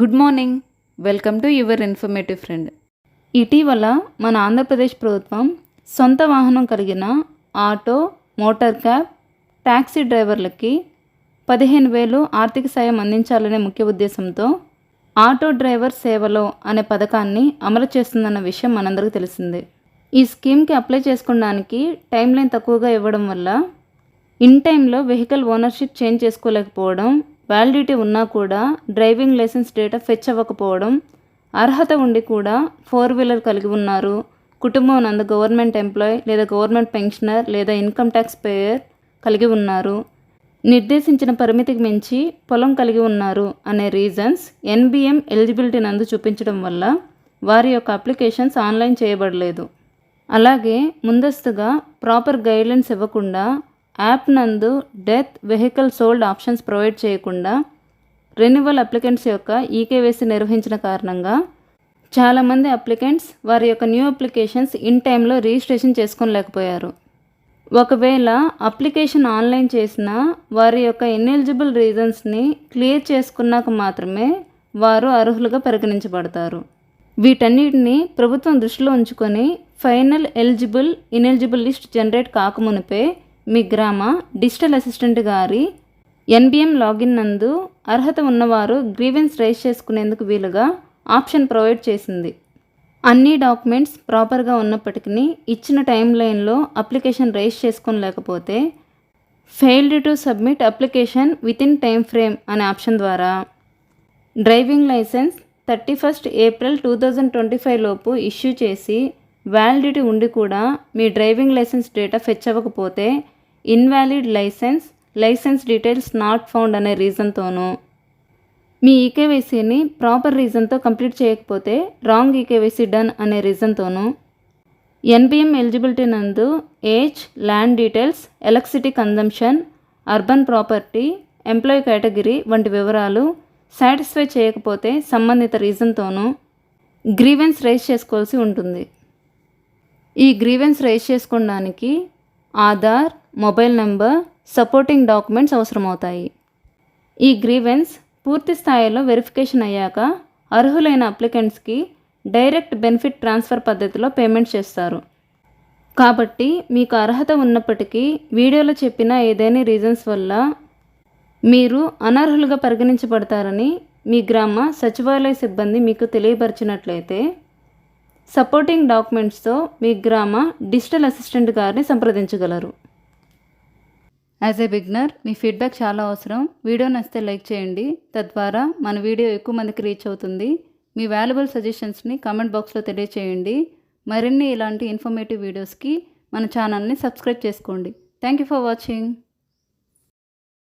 Good morning. Welcome to your informative friend. ఇటీవల మన ఆంధ్రప్రదేశ్ ప్రభుత్వం సొంత వాహనం కలిగిన ఆటో మోటార్ క్యాబ్ ట్యాక్సీ డ్రైవర్లకి పదిహేను వేలు ఆర్థిక సాయం అందించాలనే ముఖ్య ఉద్దేశంతో ఆటో డ్రైవర్ సేవలో అనే పథకాన్ని అమలు చేస్తుందన్న విషయం మనందరికీ తెలిసిందే. ఈ స్కీమ్కి అప్లై చేసుకోవడానికి టైం లైన్ తక్కువగా ఇవ్వడం వల్ల ఇన్ టైంలో వెహికల్ ఓనర్షిప్ చేంజ్ చేసుకోలేకపోవడం వ్యాలిడిటీ ఉన్నా కూడా డ్రైవింగ్ లైసెన్స్ డేటా ఫెచ్ అవ్వకపోవడం అర్హత ఉండి కూడా ఫోర్ వీలర్ కలిగి ఉన్నారు. కుటుంబం నందు గవర్నమెంట్ ఎంప్లాయ్ లేదా గవర్నమెంట్ పెన్షనర్ లేదా ఇన్కమ్ ట్యాక్స్ పేయర్ కలిగి ఉన్నారు. నిర్దేశించిన పరిమితికి మించి పొలం కలిగి ఉన్నారు అనే రీజన్స్ ఎన్బిఎం ఎలిజిబిలిటీ నందు చూపించడం వల్ల వారి యొక్క అప్లికేషన్స్ ఆన్లైన్ చేయబడలేదు. అలాగే ముందస్తుగా ప్రాపర్ గైడ్లైన్స్ ఇవ్వకుండా యాప్ నందు death vehicle sold options provide చేయకుండా రెన్యువల్ అప్లికెంట్స్ యొక్క ఈకేవైసీ నిర్వహించిన కారణంగా చాలామంది అప్లికెంట్స్ వారి యొక్క న్యూ అప్లికేషన్స్ ఇన్ టైంలో రిజిస్ట్రేషన్ చేసుకోలేకపోయారు. ఒకవేళ అప్లికేషన్ ఆన్లైన్ చేసిన వారి యొక్క ఇన్ఎలిజిబుల్ రీజన్స్ని క్లియర్ చేసుకున్నాక మాత్రమే వారు అర్హులుగా పరిగణించబడతారు. వీటన్నిటిని ప్రభుత్వం దృష్టిలో ఉంచుకొని final eligible ineligible list generate కాకమునిపే మీ గ్రామ డిజిటల్ అసిస్టెంట్ గారి ఎన్బిఎం లాగిన్ నందు అర్హత ఉన్నవారు గ్రీవెన్స్ రైజ్ చేసుకునేందుకు వీలుగా ఆప్షన్ ప్రొవైడ్ చేసింది. అన్ని డాక్యుమెంట్స్ ప్రాపర్గా ఉన్నప్పటికీ ఇచ్చిన టైం లైన్లో application raise చేసుకోలేకపోతే failed to submit application within time frame అనే ఆప్షన్ ద్వారా. Driving licence thirty first April two thousand twenty five లోపు ఇష్యూ చేసి వ్యాలిడిటీ ఉండి కూడా మీ డ్రైవింగ్ లైసెన్స్ డేటా ఫెచ్ అవ్వకపోతే invalid licence licence details not found అనే రీజన్తోనూ మీ ఈకేవైసీని ప్రాపర్ రీజన్తో కంప్లీట్ చేయకపోతే రాంగ్ ఈకేవైసీ డన్ అనే రీజన్తోనూ ఎన్బిఎం ఎలిజిబిలిటీ నందు age land details electricity consumption urban property employee category వంటి వివరాలు సాటిస్ఫై చేయకపోతే సంబంధిత రీజన్తోనూ గ్రీవెన్స్ రైజ్ చేసుకోవాల్సి ఉంటుంది. ఈ గ్రీవెన్స్ రైజ్ చేసుకోవడానికి Aadhaar mobile number supporting documents అవసరమవుతాయి. ఈ గ్రీవెన్స్ పూర్తి స్థాయిలో వెరిఫికేషన్ అయ్యాక అర్హులైన అప్లికెంట్స్కి డైరెక్ట్ బెనిఫిట్ ట్రాన్స్ఫర్ పద్ధతిలో పేమెంట్ చేస్తారు. కాబట్టి మీకు అర్హత ఉన్నప్పటికీ వీడియోలో చెప్పిన ఏదైనా రీజన్స్ వల్ల మీరు అనర్హులుగా పరిగణించబడతారని మీ గ్రామ సచివాలయ సిబ్బంది మీకు తెలియపరిచినట్లయితే సపోర్టింగ్ డాక్యుమెంట్స్తో మీ గ్రామ డిజిటల్ అసిస్టెంట్ గారిని సంప్రదించగలరు. యాజ్ ఏ బిగ్నర్ మీ ఫీడ్బ్యాక్ చాలా అవసరం. వీడియో నచ్చితే లైక్ చేయండి. తద్వారా మన వీడియో ఎక్కువ మందికి రీచ్ అవుతుంది. మీ వాల్యుబుల్ సజెషన్స్ని కామెంట్ బాక్స్లో తెలియచేయండి. మరిన్ని ఇలాంటి ఇన్ఫర్మేటివ్ వీడియోస్కి మన ఛానల్ని సబ్స్క్రైబ్ చేసుకోండి. Thank you for watching